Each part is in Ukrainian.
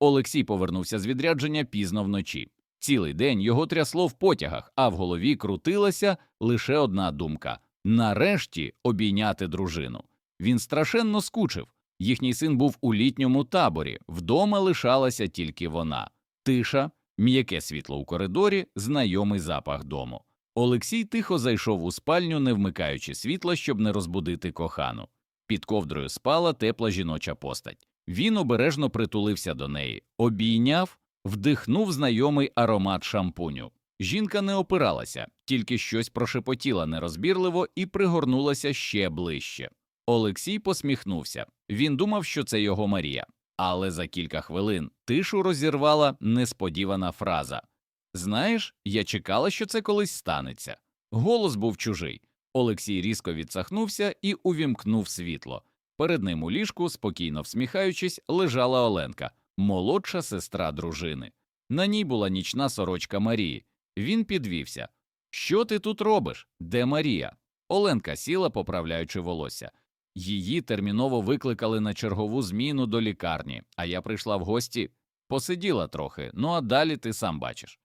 Олексій повернувся з відрядження пізно вночі. Цілий день його трясло в потягах, а в голові крутилася лише одна думка нарешті обійняти дружину. Він страшенно скучив. Їхній син був у літньому таборі, вдома лишалася тільки вона. Тиша, м'яке світло у коридорі, знайомий запах дому. Олексій тихо зайшов у спальню, не вмикаючи світла, щоб не розбудити кохану. Під ковдрою спала тепла жіноча постать. Він обережно притулився до неї, обійняв, вдихнув знайомий аромат шампуню. Жінка не опиралася, тільки щось прошепотіла нерозбірливо і пригорнулася ще ближче. Олексій посміхнувся. Він думав, що це його Марія. Але за кілька хвилин тишу розірвала несподівана фраза Знаєш, я чекала, що це колись станеться. Голос був чужий. Олексій різко відсахнувся і увімкнув світло. Перед ним у ліжку, спокійно всміхаючись, лежала Оленка, молодша сестра дружини. На ній була нічна сорочка Марії. Він підвівся. Що ти тут робиш? Де Марія? Оленка сіла, поправляючи волосся. Її терміново викликали на чергову зміну до лікарні, а я прийшла в гості, посиділа трохи, ну а далі ти сам бачиш.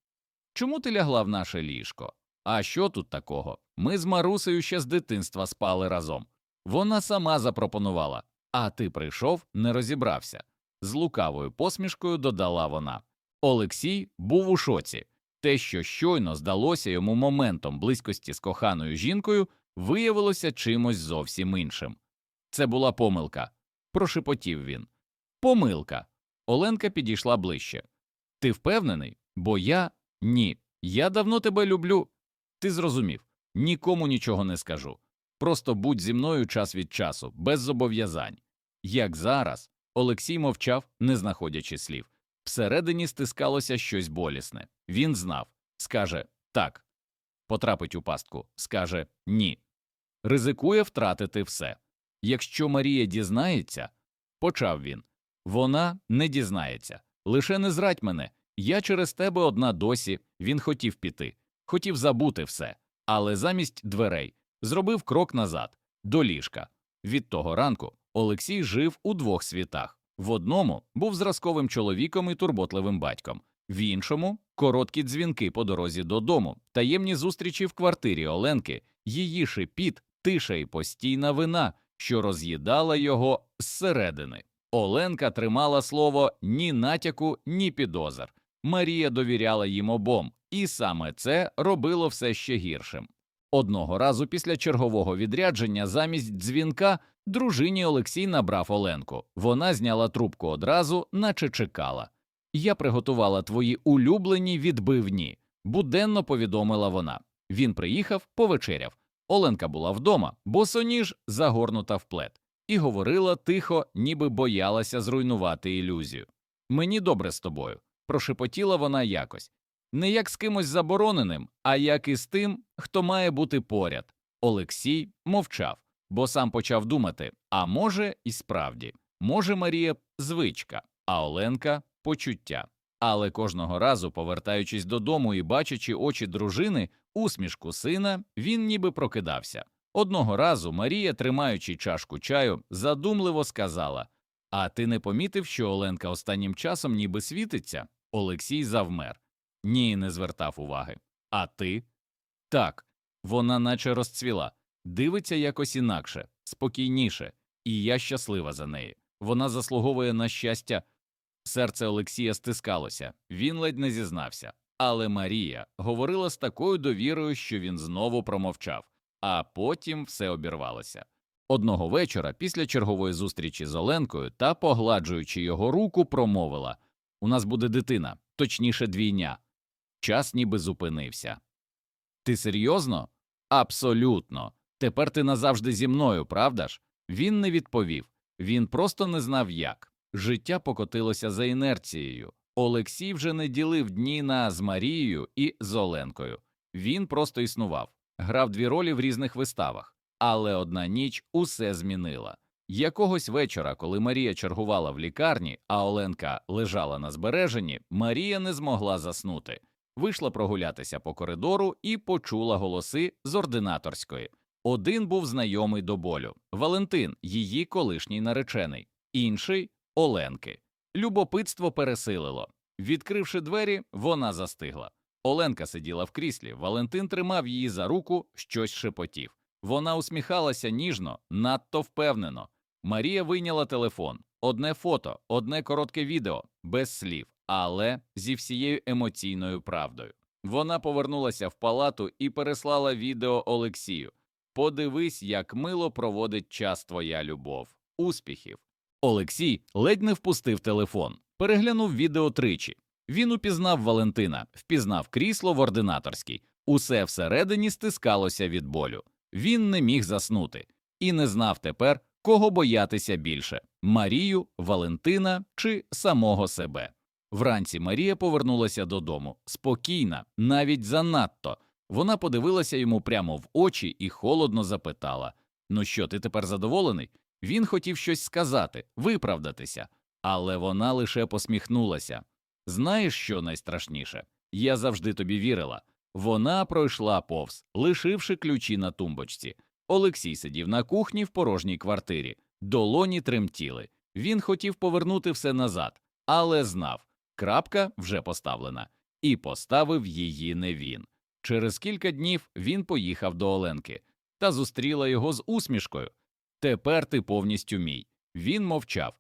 Чому ти лягла в наше ліжко? А що тут такого? Ми з Марусею ще з дитинства спали разом. Вона сама запропонувала, а ти прийшов, не розібрався. З лукавою посмішкою додала вона. Олексій був у шоці. Те, що щойно здалося йому моментом близькості з коханою жінкою, виявилося чимось зовсім іншим. Це була помилка, прошепотів він. Помилка. Оленка підійшла ближче. Ти впевнений? Бо я ні. Я давно тебе люблю. Ти зрозумів, нікому нічого не скажу. Просто будь зі мною час від часу, без зобов'язань. Як зараз, Олексій мовчав, не знаходячи слів. Всередині стискалося щось болісне. Він знав, скаже так, потрапить у пастку, скаже ні. Ризикує втратити все. Якщо Марія дізнається, почав він, вона не дізнається. Лише не зрадь мене. Я через тебе одна досі. Він хотів піти, хотів забути все, але замість дверей зробив крок назад, до ліжка. Від того ранку Олексій жив у двох світах. В одному був зразковим чоловіком і турботливим батьком, в іншому короткі дзвінки по дорозі додому, таємні зустрічі в квартирі Оленки, її шепіт, тиша і постійна вина, що роз'їдала його зсередини. Оленка тримала слово ні натяку, ні підозр. Марія довіряла їм обом, і саме це робило все ще гіршим. Одного разу після чергового відрядження замість дзвінка дружині Олексій набрав Оленку. Вона зняла трубку одразу, наче чекала. Я приготувала твої улюблені відбивні, буденно повідомила вона. Він приїхав, повечеряв. Оленка була вдома, босоніж загорнута в плед, і говорила тихо, ніби боялася зруйнувати ілюзію. Мені добре з тобою, прошепотіла вона якось. Не як з кимось забороненим, а як із тим, хто має бути поряд. Олексій мовчав, бо сам почав думати: а може, і справді, може, Марія звичка, а Оленка почуття. Але кожного разу, повертаючись додому і бачачи очі дружини, усмішку сина, він ніби прокидався. Одного разу Марія, тримаючи чашку чаю, задумливо сказала: А ти не помітив, що Оленка останнім часом ніби світиться? Олексій завмер. Ні, не звертав уваги. А ти? Так, вона наче розцвіла, дивиться якось інакше, спокійніше, і я щаслива за неї. Вона заслуговує на щастя. Серце Олексія стискалося, він ледь не зізнався. Але Марія говорила з такою довірою, що він знову промовчав, а потім все обірвалося. Одного вечора, після чергової зустрічі з Оленкою та погладжуючи його руку, промовила У нас буде дитина, точніше, двійня. Час ніби зупинився. Ти серйозно? Абсолютно. Тепер ти назавжди зі мною, правда ж? Він не відповів, він просто не знав як. Життя покотилося за інерцією. Олексій вже не ділив дні на з Марією і з Оленкою. Він просто існував, грав дві ролі в різних виставах, але одна ніч усе змінила. Якогось вечора, коли Марія чергувала в лікарні, а Оленка лежала на збереженні, Марія не змогла заснути. Вийшла прогулятися по коридору і почула голоси з ординаторської. Один був знайомий до болю Валентин, її колишній наречений, інший Оленки. Любопитство пересилило. Відкривши двері, вона застигла. Оленка сиділа в кріслі, Валентин тримав її за руку, щось шепотів. Вона усміхалася ніжно, надто впевнено. Марія вийняла телефон. Одне фото, одне коротке відео, без слів, але зі всією емоційною правдою. Вона повернулася в палату і переслала відео Олексію. Подивись, як мило проводить час твоя любов. Успіхів. Олексій ледь не впустив телефон, переглянув відео тричі. Він упізнав Валентина, впізнав крісло в ординаторській. Усе всередині стискалося від болю. Він не міг заснути і не знав тепер, кого боятися більше Марію, Валентина чи самого себе. Вранці Марія повернулася додому спокійна, навіть занадто. Вона подивилася йому прямо в очі і холодно запитала: Ну що, ти тепер задоволений? Він хотів щось сказати, виправдатися, але вона лише посміхнулася. Знаєш, що найстрашніше? Я завжди тобі вірила. Вона пройшла повз, лишивши ключі на тумбочці. Олексій сидів на кухні в порожній квартирі, долоні тремтіли. Він хотів повернути все назад, але знав, крапка вже поставлена, і поставив її не він. Через кілька днів він поїхав до Оленки та зустріла його з усмішкою. Тепер ти повністю мій. Він мовчав.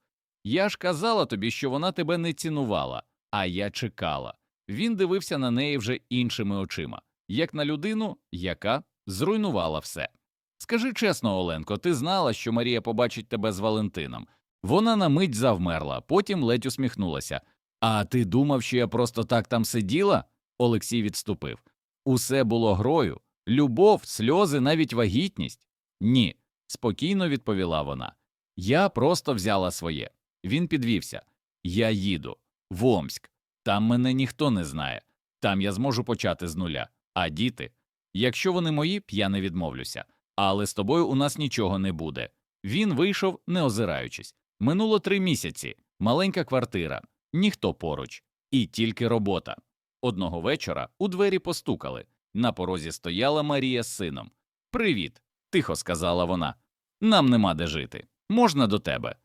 Я ж казала тобі, що вона тебе не цінувала, а я чекала. Він дивився на неї вже іншими очима, як на людину, яка зруйнувала все. Скажи чесно, Оленко, ти знала, що Марія побачить тебе з Валентином. Вона на мить завмерла, потім ледь усміхнулася. А ти думав, що я просто так там сиділа? Олексій відступив. Усе було грою, любов, сльози, навіть вагітність. Ні, спокійно відповіла вона. Я просто взяла своє. Він підвівся. Я їду в Омськ. Там мене ніхто не знає. Там я зможу почати з нуля. А діти, якщо вони мої, я не відмовлюся. Але з тобою у нас нічого не буде. Він вийшов, не озираючись. Минуло три місяці, маленька квартира, ніхто поруч, і тільки робота. Одного вечора у двері постукали. На порозі стояла Марія з сином. Привіт, тихо сказала вона. Нам нема де жити. Можна до тебе.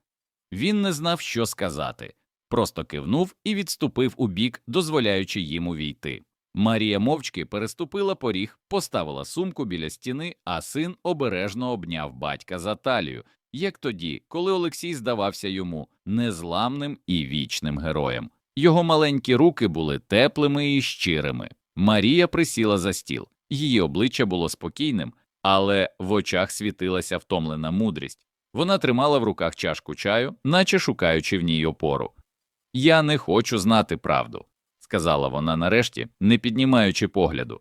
Він не знав, що сказати, просто кивнув і відступив у бік, дозволяючи їм увійти. Марія мовчки переступила поріг, поставила сумку біля стіни, а син обережно обняв батька за талію, як тоді, коли Олексій здавався йому незламним і вічним героєм. Його маленькі руки були теплими і щирими. Марія присіла за стіл. Її обличчя було спокійним, але в очах світилася втомлена мудрість. Вона тримала в руках чашку чаю, наче шукаючи в ній опору. Я не хочу знати правду, сказала вона нарешті, не піднімаючи погляду.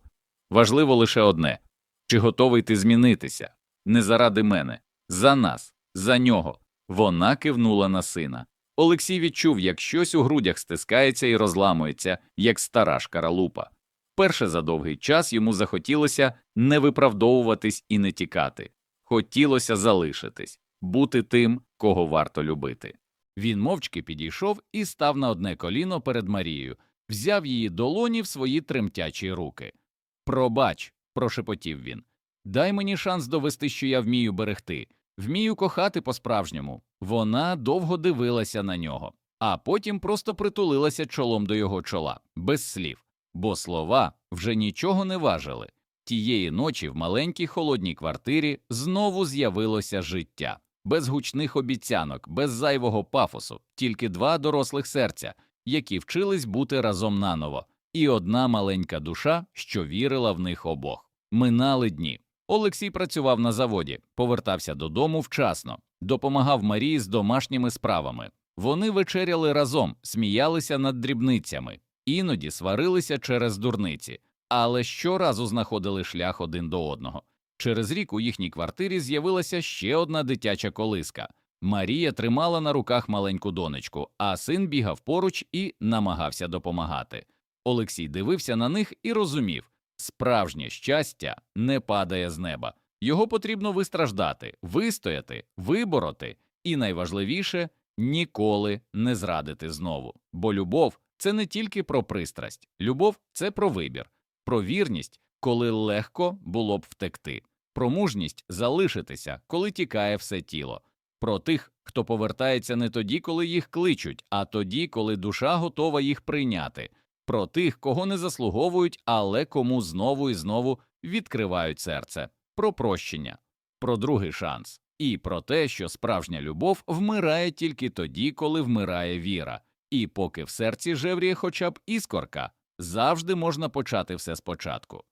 Важливо лише одне чи готовий ти змінитися? Не заради мене, за нас, за нього. Вона кивнула на сина. Олексій відчув, як щось у грудях стискається і розламується, як стара шкаралупа. Перше за довгий час йому захотілося не виправдовуватись і не тікати. Хотілося залишитись, бути тим, кого варто любити. Він мовчки підійшов і став на одне коліно перед Марією, взяв її долоні в свої тремтячі руки. Пробач, прошепотів він. Дай мені шанс довести, що я вмію берегти, вмію кохати по-справжньому. Вона довго дивилася на нього, а потім просто притулилася чолом до його чола, без слів, бо слова вже нічого не важили. Тієї ночі в маленькій холодній квартирі знову з'явилося життя, без гучних обіцянок, без зайвого пафосу, тільки два дорослих серця, які вчились бути разом наново, і одна маленька душа, що вірила в них обох. Минали дні. Олексій працював на заводі, повертався додому вчасно, допомагав Марії з домашніми справами. Вони вечеряли разом, сміялися над дрібницями, іноді сварилися через дурниці, але щоразу знаходили шлях один до одного. Через рік у їхній квартирі з'явилася ще одна дитяча колиска. Марія тримала на руках маленьку донечку, а син бігав поруч і намагався допомагати. Олексій дивився на них і розумів справжнє щастя не падає з неба. Його потрібно вистраждати, вистояти, вибороти, і найважливіше ніколи не зрадити знову. Бо любов це не тільки про пристрасть, любов це про вибір, про вірність, коли легко було б втекти, про мужність залишитися, коли тікає все тіло, про тих, хто повертається не тоді, коли їх кличуть, а тоді, коли душа готова їх прийняти, про тих, кого не заслуговують, але кому знову і знову відкривають серце, про прощення, про другий шанс і про те, що справжня любов вмирає тільки тоді, коли вмирає віра, і поки в серці жевріє хоча б іскорка, завжди можна почати все спочатку.